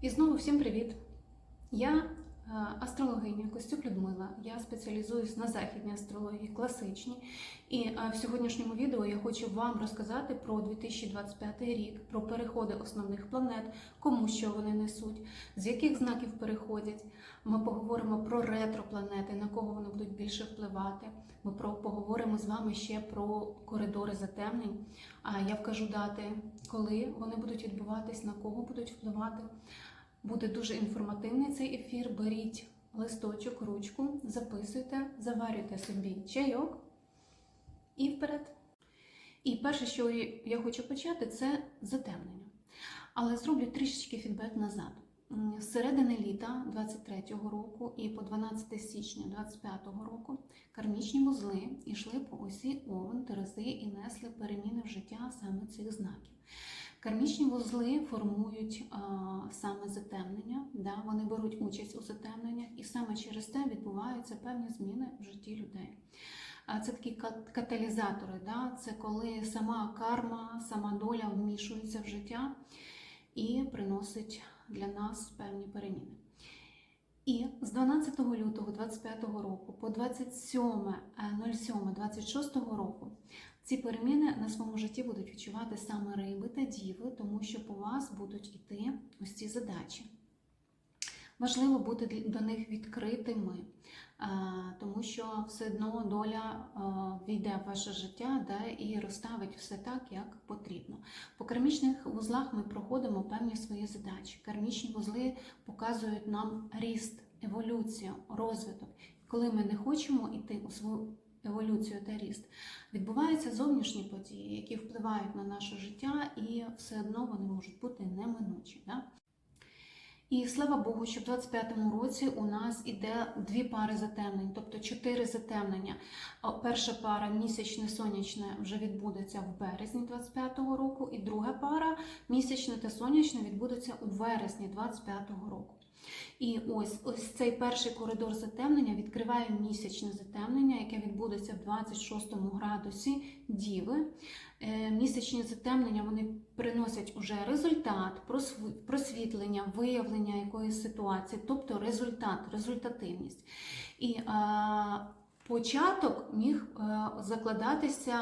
І знову всім привіт! Я е, астрологиня Костюк Людмила. Я спеціалізуюсь на західній астрології, класичній. І е, в сьогоднішньому відео я хочу вам розказати про 2025 рік, про переходи основних планет, кому що вони несуть, з яких знаків переходять. Ми поговоримо про ретропланети, на кого вони будуть більше впливати. Ми поговоримо з вами ще про коридори затемнень. А я вкажу дати, коли вони будуть відбуватись, на кого будуть впливати. Буде дуже інформативний цей ефір. Беріть листочок, ручку, записуйте, заварюйте собі чайок і вперед. І перше, що я хочу почати, це затемнення. Але зроблю трішечки фідбек назад. З середини літа 23-го року і по 12 січня 25-го року кармічні вузли йшли по осі Овен, Терези і несли переміни в життя саме цих знаків. Кармічні вузли формують а, саме затемнення, да, вони беруть участь у затемненнях, і саме через це відбуваються певні зміни в житті людей. А Це такі каталізатори, да, це коли сама карма, сама доля вмішується в життя і приносить для нас певні переміни. І з 12 лютого 25 року по е, 27.07.26 року ці переміни на своєму житті будуть відчувати саме риби та діви, тому що по вас будуть йти ось ці задачі. Важливо бути до них відкритими, тому що все одно доля війде в ваше життя да, і розставить все так, як потрібно. По кармічних вузлах ми проходимо певні свої задачі. Кармічні вузли показують нам ріст, еволюцію, розвиток. Коли ми не хочемо йти у свою еволюцію та ріст, відбуваються зовнішні події, які впливають на наше життя, і все одно вони можуть бути неминучі. Да? І слава Богу, що в 25-му році у нас іде дві пари затемнень, тобто чотири затемнення. Перша пара місячне сонячне вже відбудеться в березні 25-го року, і друга пара місячне та сонячне відбудеться у вересні 25-го року. І ось ось цей перший коридор затемнення відкриває місячне затемнення, яке відбудеться в 26 градусі Діви. Е, Місячні затемнення вони приносять уже результат, просвітлення, виявлення якоїсь ситуації, тобто результат, результативність. І а, початок міг е, закладатися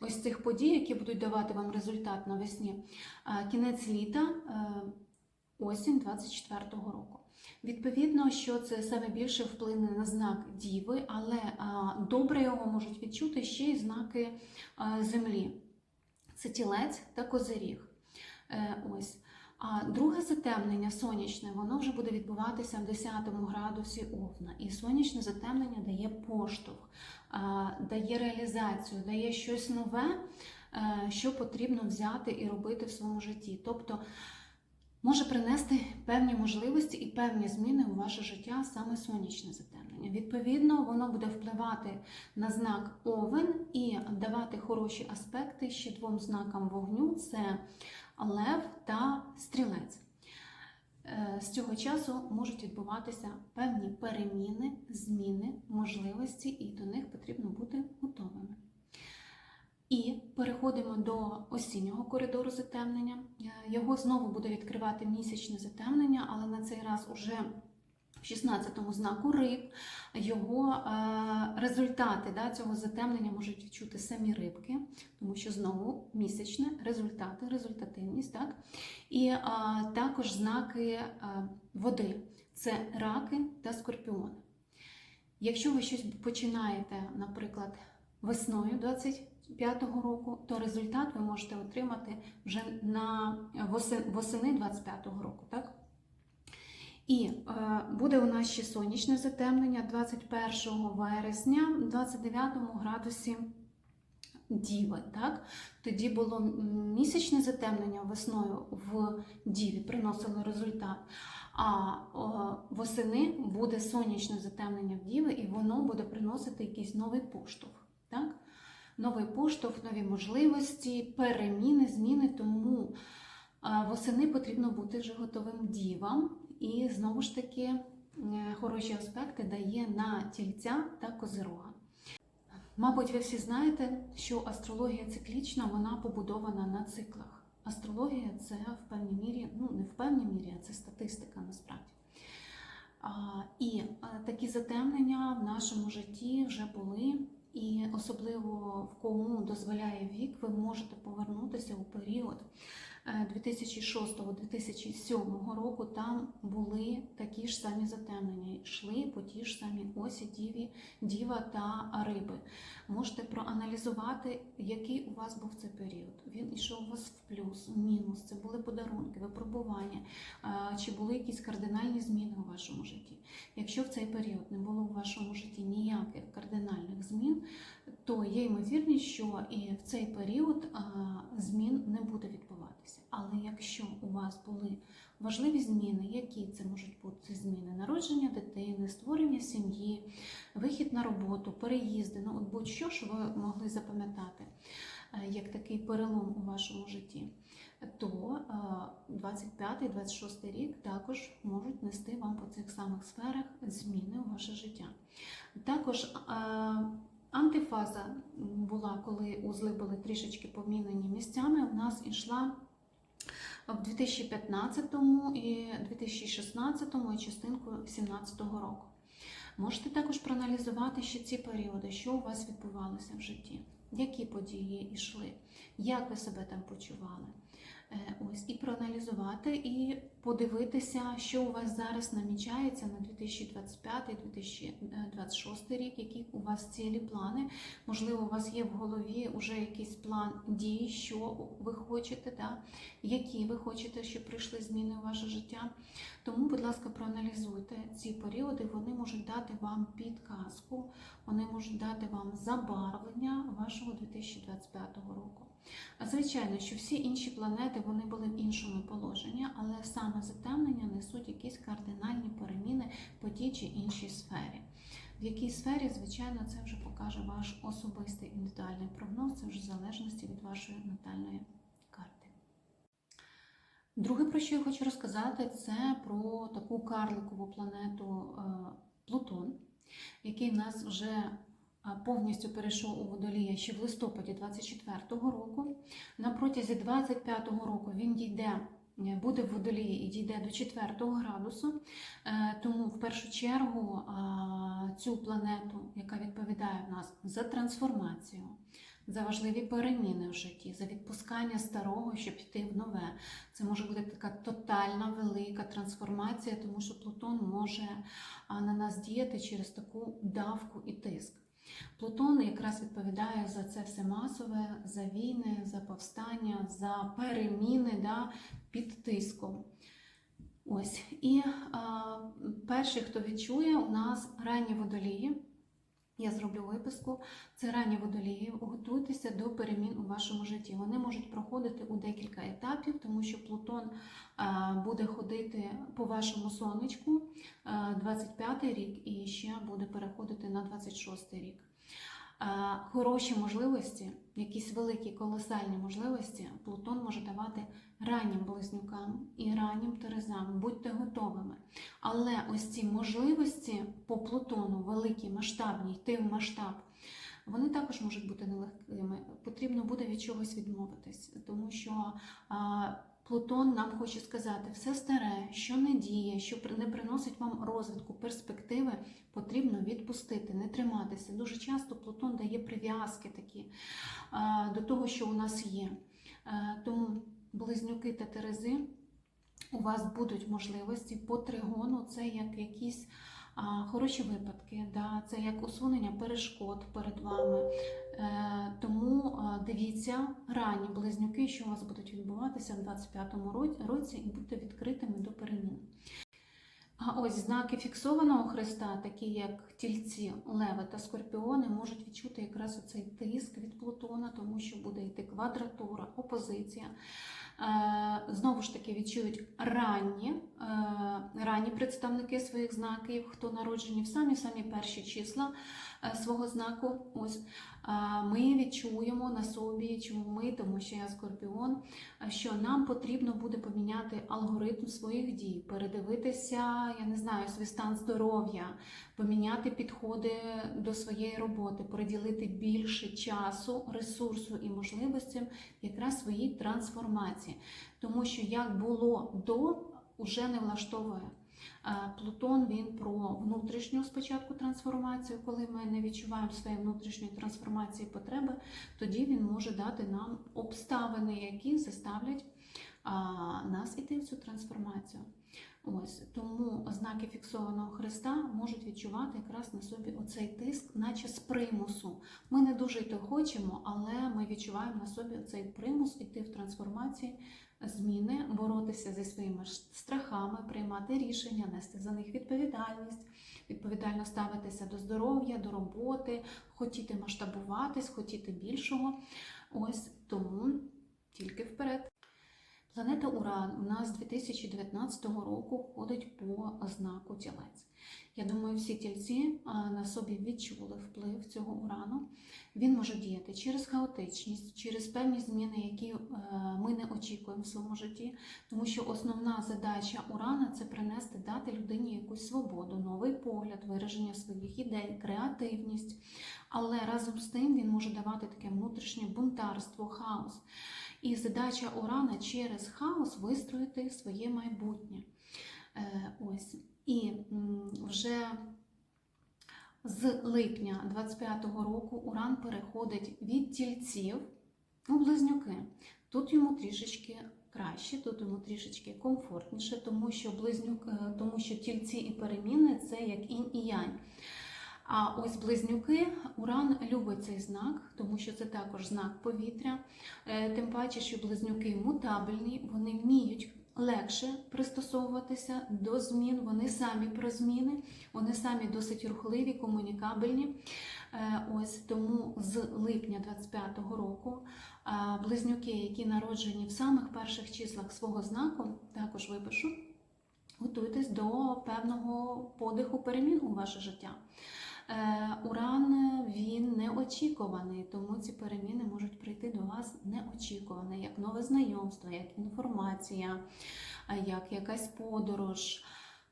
ось цих подій, які будуть давати вам результат навесні. А, Кінець літа, е, осінь 24-го року. Відповідно, що це саме більше вплине на знак Діви, але добре його можуть відчути ще й знаки землі. Це тілець та козиріг. Е, ось. А друге затемнення сонячне, воно вже буде відбуватися в 10 градусі Овна. І сонячне затемнення дає поштовх, дає реалізацію, дає щось нове, е, що потрібно взяти і робити в своєму житті. Тобто може принести певні можливості і певні зміни у ваше життя саме сонячне затемнення. Відповідно, воно буде впливати на знак Овен і давати хороші аспекти ще двом знакам вогню: це Лев та Стрілець. Е, З цього часу можуть відбуватися певні переміни, зміни, можливості, і до них потрібно бути готовими. І переходимо до осіннього коридору затемнення. Е, Його знову буде відкривати місячне затемнення, але на цей раз уже в 16-му знаку риб. Його е, результати да, цього затемнення можуть відчути самі рибки, тому що знову місячне результати, результативність. Так? І е, також знаки води це раки та скорпіони. Якщо ви щось починаєте, наприклад, весною 25-го року, то результат ви можете отримати вже на восени, восени 25-го року. Так? І е, буде у нас ще сонячне затемнення 21 вересня, в 29 градусі Діви. Так? Тоді було місячне затемнення весною в Діві, приносило результат. А о, восени буде сонячне затемнення в Діви, і воно буде приносити якийсь новий поштовх. Так? Новий поштовх, нові можливості, переміни, зміни. Тому восени потрібно бути вже готовим дівам. І знову ж таки е, хороші аспекти дає на тільця та козирога. Мабуть, ви всі знаєте, що астрологія циклічна вона побудована на циклах. астрологія це в певній мірі, ну не в певній мірі, а це статистика насправді. А, І е, такі затемнення в нашому житті вже були, і особливо в кому дозволяє вік, ви можете повернутися у період е, 2006-2007 року. Там були такі ж самі затемнення, йшли по ті ж самі осі, діві, діва та риби. Можете проаналізувати, який у вас був цей період. Він йшов у вас в плюс, в мінус. Це були подарунки, випробування, е, чи були якісь кардинальні зміни у вашому житті. Якщо в цей період не було у вашому житті ніяких кардинальних то є ймовірність, що і в цей період змін не буде відбуватися. Але якщо у вас були важливі зміни, які це можуть бути зміни народження дитини, створення сім'ї, вихід на роботу, переїзди, ну от будь-що що ви могли запам'ятати е, як такий перелом у вашому житті, то 25-26 рік також можуть нести вам по цих самих сферах зміни у ваше життя. Також антифаза була, коли узли були трішечки помінені місцями. У нас ішла в 2015 і 2016 і частинку 2017 року. Можете також проаналізувати ще ці періоди, що у вас відбувалося в житті, які події йшли, як ви себе там почували. Е, Ось і проаналізувати, і подивитися, що у вас зараз намічається на 2025-2026 рік, які у вас цілі плани. Можливо, у вас є в голові вже якийсь план дій, що ви хочете, да? які ви хочете, щоб прийшли зміни у ваше життя. Тому, будь ласка, проаналізуйте ці періоди, вони можуть дати вам підказку, вони можуть дати вам забарвлення вашого 2025 року. Звичайно, що всі інші планети вони були в іншому положенні, але саме затемнення несуть якісь кардинальні переміни по тій чи іншій сфері. В якій сфері, звичайно, це вже покаже ваш особистий індивідуальний прогноз, це вже в залежності від вашої натальної карти. Друге, про що я хочу розказати, це про таку карликову планету е, Плутон, який в нас вже повністю перейшов у водолія ще в листопаді 24-го року. На протязі 25-го року він дійде, е, буде в водолії і дійде до 4 градусу. Е, Тому в першу чергу цю планету, яка відповідає в нас за трансформацію, за важливі переміни в житті, за відпускання старого, щоб йти в нове. Це може бути така тотальна велика трансформація, тому що Плутон може на нас діяти через таку давку і тиск. Плутон якраз відповідає за це все масове, за війни, за повстання, за переміни да, під тиском. Ось. І а, перший, хто відчує, у нас ранні водолії. Я зроблю виписку. Це ранні водолії. Готуйтеся до перемін у вашому житті. Вони можуть проходити у декілька етапів, тому що Плутон а, буде ходити по вашому сонечку 25 рік і ще буде переходити на 26 рік. А, Хороші можливості, якісь великі колосальні можливості Плутон може давати раннім близнюкам і раннім терезам. Будьте готовими. Але ось ці можливості по Плутону, великі, масштабні, йти в масштаб, вони також можуть бути нелегкими. Потрібно буде від чогось відмовитись, тому що Плутон нам хоче сказати, все старе, що не діє, що не приносить вам розвитку, перспективи, потрібно відпустити, не триматися. Дуже часто Плутон дає прив'язки такі до того, що у нас є. Е, Тому близнюки та терези у вас будуть можливості по тригону, це як якісь а, хороші випадки, да, це як усунення перешкод перед вами. Е, тому дивіться ранні близнюки, що у вас будуть відбуватися в 25-му році, і будьте відкритими до перемін. А ось знаки фіксованого хреста, такі як тільці, леви та скорпіони, можуть відчути якраз оцей тиск від Плутона, тому що буде йти квадратура, опозиція. Е, Знову ж таки відчують ранні, е, ранні представники своїх знаків, хто народжені в самі самі перші числа е, свого знаку. Ось ми відчуємо на собі, чому ми, тому що я скорпіон, що нам потрібно буде поміняти алгоритм своїх дій, передивитися, я не знаю, свій стан здоров'я, поміняти підходи до своєї роботи, приділити більше часу, ресурсу і можливостям якраз своїй трансформації. Році, тому що як було до, уже не влаштовує. Плутон він про внутрішню спочатку трансформацію, коли ми не відчуваємо своєї внутрішньої трансформації потреби, тоді він може дати нам обставини, які заставлять нас іти в цю трансформацію. Ось тому знаки фіксованого хреста можуть відчувати якраз на собі оцей тиск, наче з примусу. Ми не дуже то хочемо, але ми відчуваємо на собі цей примус іти в трансформації, зміни, боротися зі своїми страхами, приймати рішення, нести за них відповідальність, відповідально ставитися до здоров'я, до роботи, хотіти масштабуватись, хотіти більшого. Ось тому тільки вперед. Планета Уран у нас з 2019 року ходить по знаку тілець. Я думаю, всі тільці на собі відчули вплив цього урану. Він може діяти через хаотичність, через певні зміни, які е, ми не очікуємо в своєму житті. Тому що основна задача урана це принести, дати людині якусь свободу, новий погляд, вираження своїх ідей, креативність. Але разом з тим він може давати таке внутрішнє бунтарство, хаос. І задача Урана через хаос вистроїти своє майбутнє. Е, Ось. І вже з липня 25-го року Уран переходить від тільців у близнюки. Тут йому трішечки краще, тут йому трішечки комфортніше, тому що близнюк, е, тому що тільці і переміни це як інь і янь. А ось близнюки, Уран любить цей знак, тому що це також знак повітря. Е, Тим паче, що близнюки мутабельні, вони вміють легше пристосовуватися до змін, вони самі про зміни, вони самі досить рухливі, комунікабельні. Е, Ось тому з липня 25-го року е, близнюки, які народжені в самих перших числах свого знаку, також випишу. Готуйтесь до певного подиху перемін у ваше життя. Е, Уран він неочікуваний, тому ці переміни можуть прийти до вас неочікувано, як нове знайомство, як інформація, як якась подорож,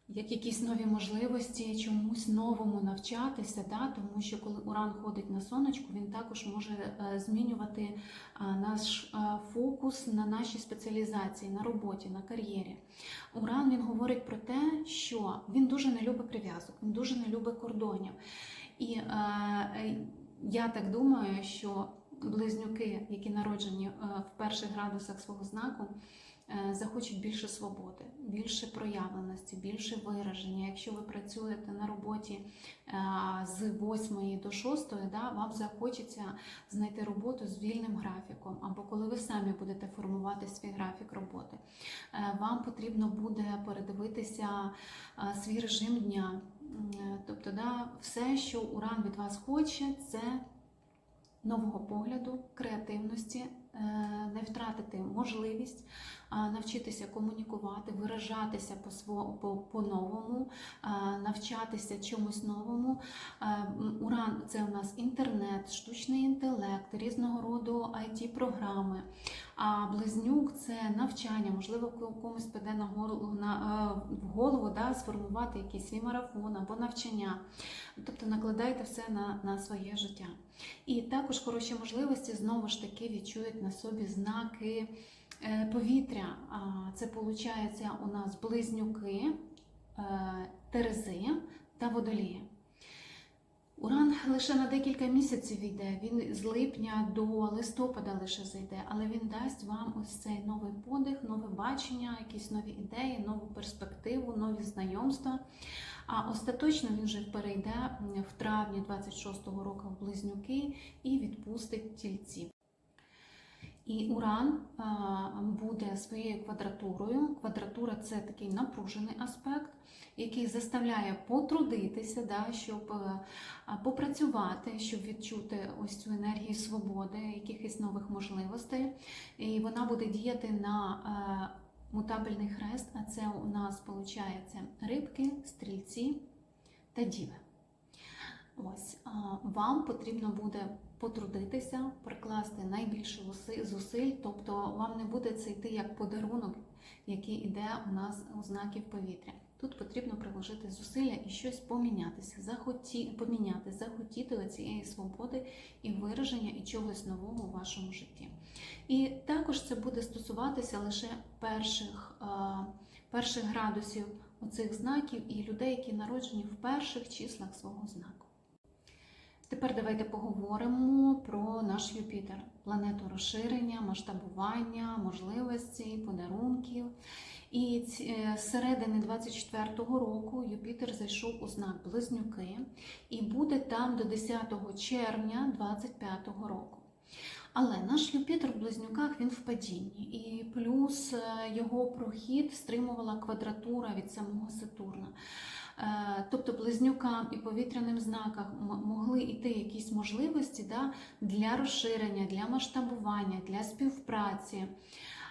як якісь нові можливості чомусь новому навчатися. Да? Тому що коли Уран ходить на сонечку, він також може е, змінювати е, наш е, фокус на нашій спеціалізації, на роботі, на кар'єрі. Уран він говорить про те, що він дуже не любить прив'язок, він дуже не любить кордонів. І е, я так думаю, що близнюки, які народжені в перших градусах свого знаку, захочуть більше свободи, більше проявленості, більше вираження. Якщо ви працюєте на роботі е, з 8 до 6, да, вам захочеться знайти роботу з вільним графіком, або коли ви самі будете формувати свій графік роботи. Е, Вам потрібно буде передивитися е, свій режим дня. Е, Тобто, да, все, що Уран від вас хоче, це нового погляду, креативності, е, не втратити можливість навчитися комунікувати, виражатися по-новому, навчатися чомусь новому. Уран це у нас інтернет, штучний інтелект, різного роду it програми А близнюк це навчання, можливо, комусь піде на голову, на, е, в голову да, сформувати якийсь свій марафон або навчання. Тобто накладайте все на, на своє життя. І також хороші можливості знову ж таки відчують на собі знаки повітря. Це виходить у нас близнюки, е, терези та водолії. Уран лише на декілька місяців йде, він з липня до листопада лише зайде, але він дасть вам ось цей новий подих, нове бачення, якісь нові ідеї, нову перспективу, нові знайомства. А остаточно він вже перейде в травні 26-го року в близнюки і відпустить тільці. І Уран а, буде своєю квадратурою. Квадратура це такий напружений аспект, який заставляє потрудитися, да, щоб е, попрацювати, щоб відчути ось цю енергію свободи, якихось нових можливостей. І вона буде діяти на е, мутабельний хрест, а це у нас виходить рибки, стрільці та діви. Ось вам потрібно буде потрудитися, прикласти найбільше зусиль, тобто вам не буде це йти як подарунок, який йде у нас у знаків повітря. Тут потрібно приложити зусилля і щось помінятися, захоті... поміняти, захотіти цієї свободи і вираження і чогось нового у вашому житті. І також це буде стосуватися лише перших, перших градусів оцих знаків і людей, які народжені в перших числах свого знаку. Тепер давайте поговоримо про наш Юпітер, планету розширення, масштабування, можливостей, подарунків. І е, з середини 24-го року Юпітер зайшов у знак Близнюки і буде там до 10 червня 25-го року. Але наш Юпітер в близнюках він в падінні, і плюс е, його прохід стримувала квадратура від самого Сатурна. Е, Тобто близнюкам і повітряним знакам могли йти якісь можливості да, для розширення, для масштабування, для співпраці.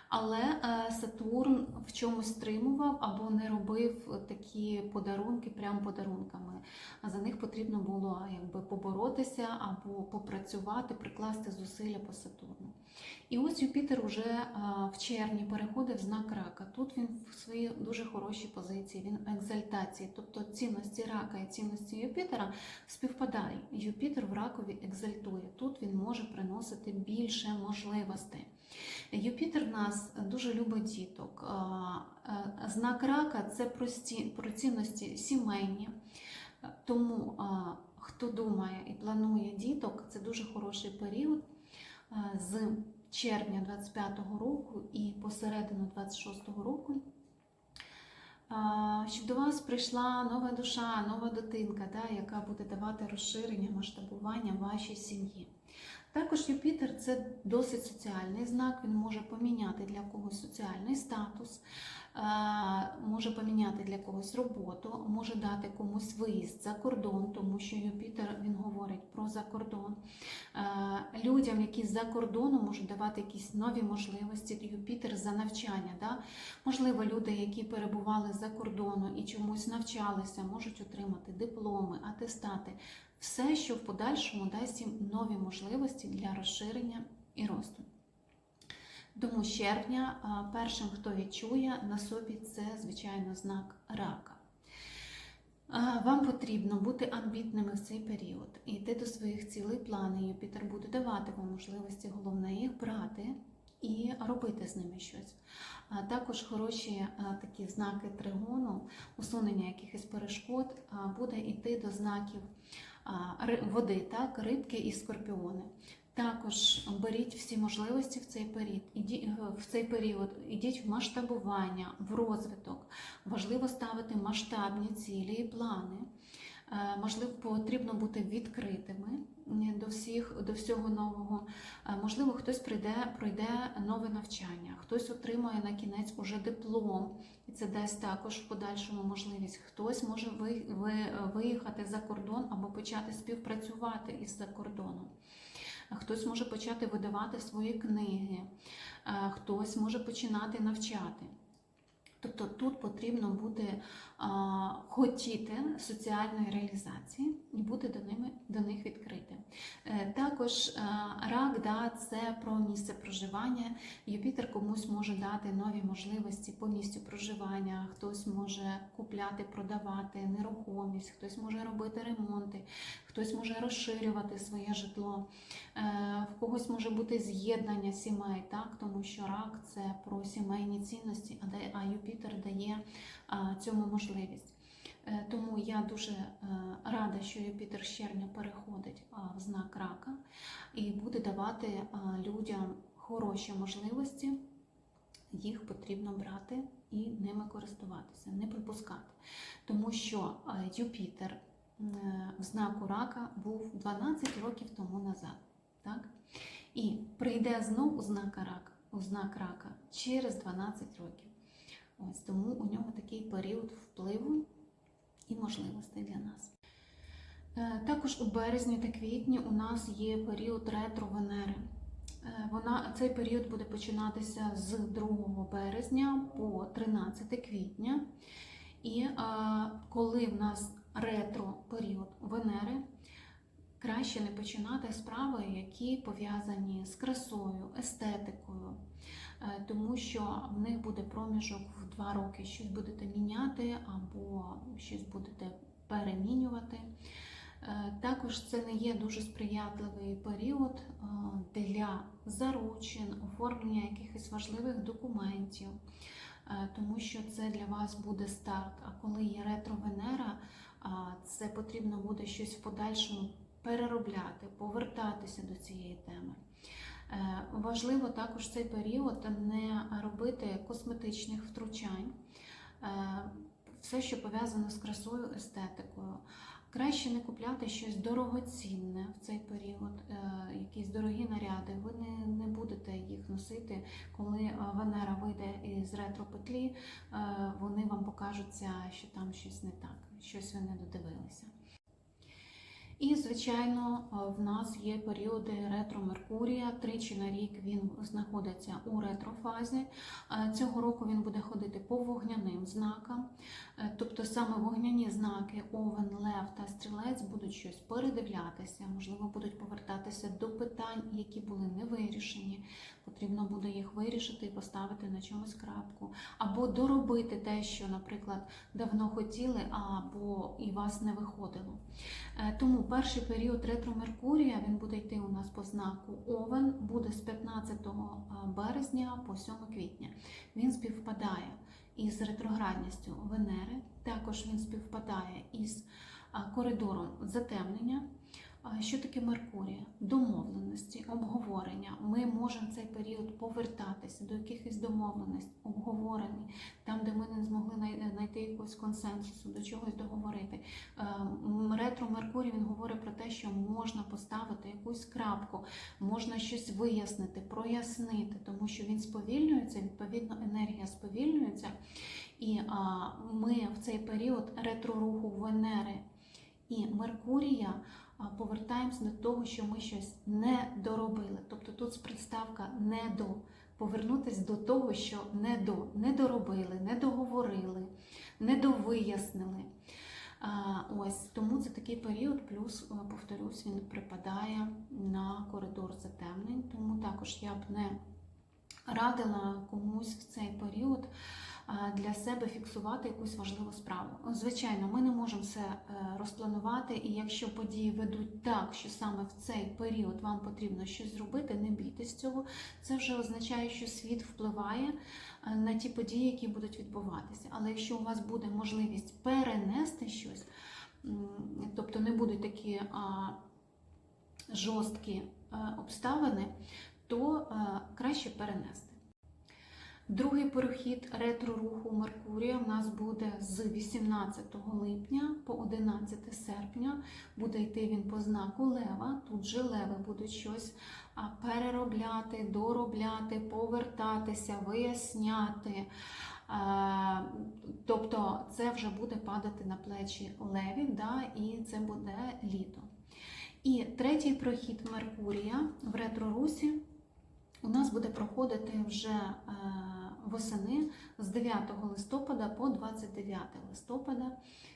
Але е, Сатурн в чомусь стримував або не робив такі подарунки прям подарунками. За них потрібно було якби поборотися або попрацювати, прикласти зусилля по Сатурну. І ось Юпітер уже е, в червні переходить в знак рака. Тут він в своїй дуже хорошій позиції, він в екзальтації, тобто цінності рака і цінності Юпітера співпадають. Юпітер в ракові екзальтує. Тут він може приносити більше можливостей. Юпітер в нас дуже любить діток. Знак рака це про, цінності сімейні. Тому хто думає і планує діток, це дуже хороший період з червня 25-го року і посередину 26-го року. Щоб до вас прийшла нова душа, нова дитинка, яка буде давати розширення, масштабування вашій сім'ї. Також Юпітер це досить соціальний знак, він може поміняти для когось соціальний статус, е, може поміняти для когось роботу, може дати комусь виїзд за кордон, тому що Юпітер він говорить про закордон. Е, Людям, які за кордоном можуть давати якісь нові можливості. Юпітер за навчання. Да? Можливо, люди, які перебували за кордоном і чомусь навчалися, можуть отримати дипломи, атестати. Все, що в подальшому дасть їм нові можливості для розширення і росту. Тому з червня першим, хто відчує на собі, це, звичайно, знак рака. Вам потрібно бути амбітними в цей період йти до своїх цілей, плани. Юпітер буде давати вам можливості, головне їх брати і робити з ними щось. А також хороші такі знаки тригону, усунення якихось перешкод буде йти до знаків води, так, рибки і скорпіони. Також беріть всі можливості в цей період. Іді, в цей період ідіть в масштабування, в розвиток. Важливо ставити масштабні цілі і плани. Е, Можливо, потрібно бути відкритими е, до всіх, до всього нового. Е, Можливо, хтось прийде, пройде нове навчання, хтось отримає на кінець уже диплом, і це дасть також в подальшому можливість. Хтось може ви- ви- виїхати за кордон або почати співпрацювати із за кордоном. Хтось може почати видавати свої книги, е, хтось може починати навчати. Тобто тут потрібно бути хотіти соціальної реалізації і бути до, ними, до них відкритим. Е, Також е, рак да, це про місце проживання. Юпітер комусь може дати нові можливості по місцю проживання, хтось може купляти, продавати нерухомість, хтось може робити ремонти, хтось може розширювати своє житло, Е, в когось може бути з'єднання сімей, так? тому що рак це про сімейні цінності, а Юпітер дає цьому можливість. Е, Тому я дуже е, рада, що Юпітер з червня переходить в знак рака і буде давати людям хороші можливості. Їх потрібно брати і ними користуватися, не пропускати. Тому що Юпітер е, в знаку рака був 12 років тому назад. Так? І прийде знов у знак рака, у знак рака через 12 років. Ось тому у нього такий період впливу і можливостей для нас. Е, Також у березні та квітні у нас є період ретро Венери. Е, Вона, цей період буде починатися з 2 березня по 13 квітня. І е, коли в нас ретро період Венери, краще не починати справи, які пов'язані з красою, естетикою, е, тому що в них буде проміжок в два роки. Щось будете міняти або щось будете перемінювати. Е, Також це не є дуже сприятливий період е, для заручин, оформлення якихось важливих документів, тому що це для вас буде старт. А коли є ретро-венера, це потрібно буде щось в подальшому переробляти, повертатися до цієї теми. Е, Важливо також в цей період не робити косметичних втручань, Е, все, що пов'язано з красою, естетикою. Краще не купляти щось дорогоцінне в цей період, е, якісь дорогі наряди. Ви не, не будете їх носити, коли Венера вийде із ретро-петлі, е, вони вам покажуться, що там щось не так, щось ви не додивилися. І, звичайно, е, в нас є періоди ретро-Меркурія. Тричі на рік він знаходиться у ретрофазі. Е, Цього року він буде ходити по вогняним знакам. Е, Тобто саме вогняні знаки Овен, Лев та Стрілець будуть щось передивлятися, можливо, будуть повертатися до питань, які були не вирішені. Потрібно буде їх вирішити і поставити на чомусь крапку, або доробити те, що, наприклад, давно хотіли, або і вас не виходило. Тому перший період ретро-Меркурія він буде йти у нас по знаку Овен, буде з 15 березня по 7 квітня. Він співпадає із ретроградністю Венери, також він співпадає із коридором затемнення. Що таке Меркурія? Домовленості, обговорення. Ми можемо в цей період повертатися до якихось домовленостей, обговорень, там, де ми не змогли знайти якогось консенсусу, до чогось договорити. Е, Ретро Меркурій він говорить про те, що можна поставити якусь крапку, можна щось вияснити, прояснити, тому що він сповільнюється, відповідно, енергія сповільнюється. І ми в цей період ретро-руху Венери і Меркурія повертаємось до того, що ми щось не доробили. Тобто тут приставка не до. Повернутися до того, що не до, не доробили, не договорили, не довияснили. А, Ось тому це такий період, плюс, е, повторюсь, він припадає на коридор затемнень. Тому також я б не радила комусь в цей період для себе фіксувати якусь важливу справу. Звичайно, ми не можемо все е, розпланувати, і якщо події ведуть так, що саме в цей період вам потрібно щось зробити, не бійтесь цього. Це вже означає, що світ впливає е, на ті події, які будуть відбуватися. Але якщо у вас буде можливість перенести щось, тобто не будуть такі а, жорсткі е, обставини, то краще перенести. Другий перехід ретро-руху Меркурія у нас буде з 18 липня по 11 серпня. Буде йти він по знаку Лева. Тут же леви будуть щось переробляти, доробляти, повертатися, виясняти. Е, Тобто це вже буде падати на плечі левів, да, і це буде літо. І третій прохід Меркурія в ретро-русі у нас буде проходити вже е, восени з 9 листопада по 29 листопада,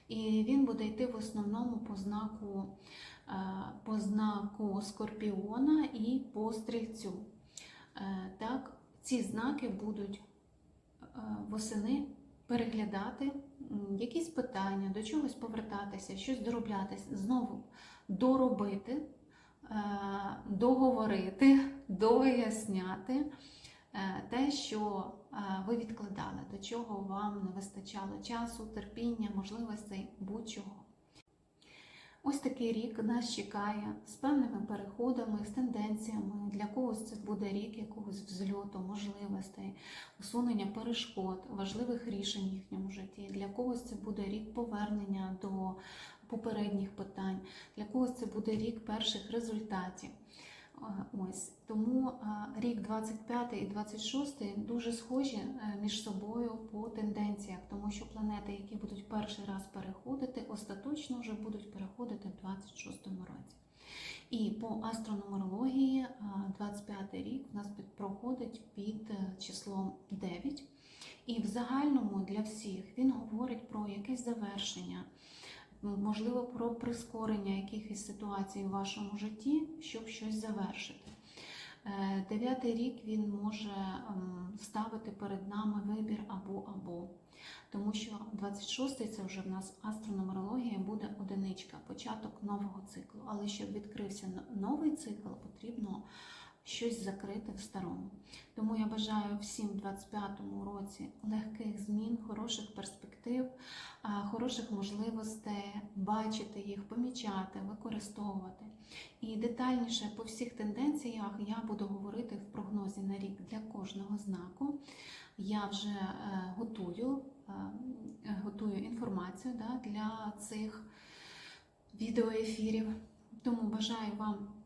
і він буде йти в основному по знаку, е, по знаку Скорпіона і по стрільцю. Е, Так, ці знаки будуть восени переглядати якісь питання, до чогось повертатися, щось дороблятись, знову доробити, договорити, довиясняти е, те, що е, ви відкладали, до чого вам не вистачало часу, терпіння, можливостей, будь-чого. Ось такий рік нас чекає з певними переходами, з тенденціями. Для когось це буде рік якогось взльоту, можливостей, усунення перешкод, важливих рішень в їхньому житті. Для когось це буде рік повернення до попередніх питань, для когось це буде рік перших результатів. Ось тому рік 25 і 26 дуже схожі е, між собою по тенденціях, тому що планети, які будуть перший раз переходити, остаточно вже будуть переходити в 26-му році. І по астронумерології е, 25 рік в нас проходить під е, числом 9. І в загальному для всіх він говорить про якесь завершення можливо, про прискорення якихось ситуацій у вашому житті, щоб щось завершити. Е, Дев'ятий рік він може ем, ставити перед нами вибір або або. Тому що 26-й це вже в нас астрономерологія буде одиничка, початок нового циклу. Але щоб відкрився новий цикл, потрібно щось закрити в старому. Тому я бажаю всім в 25-му році легких змін, хороших перспектив, хороших можливостей, бачити їх, помічати, використовувати. І детальніше по всіх тенденціях я буду говорити в прогнозі на рік для кожного знаку. Я вже е, готую, е, готую інформацію да, для цих відеоефірів. Тому бажаю вам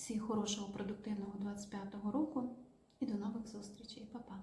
всіх хорошого, продуктивного 25-го року і до нових зустрічей. Па-па!